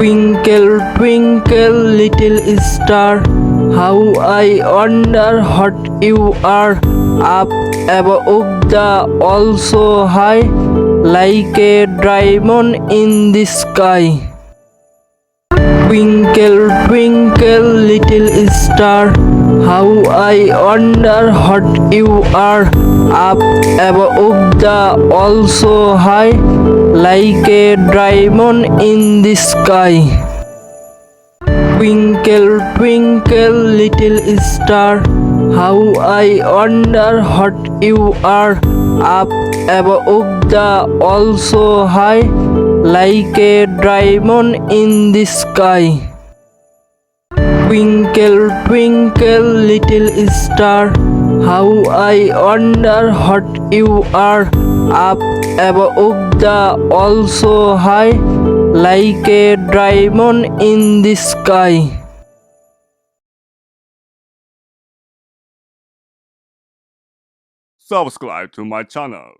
Twinkle, twinkle, little star, how I wonder what you are. Up above the also high, like a diamond in the sky. Twinkle, twinkle, little star, how I wonder what you are. Up above the also high, like a diamond in the sky. Twinkle, twinkle, little star, how I wonder what you are. Up above the also high, like a diamond in the sky. Twinkle, twinkle, little star, how I wonder what you are. Up above the also high, like a diamond in the sky. Subscribe to my channel.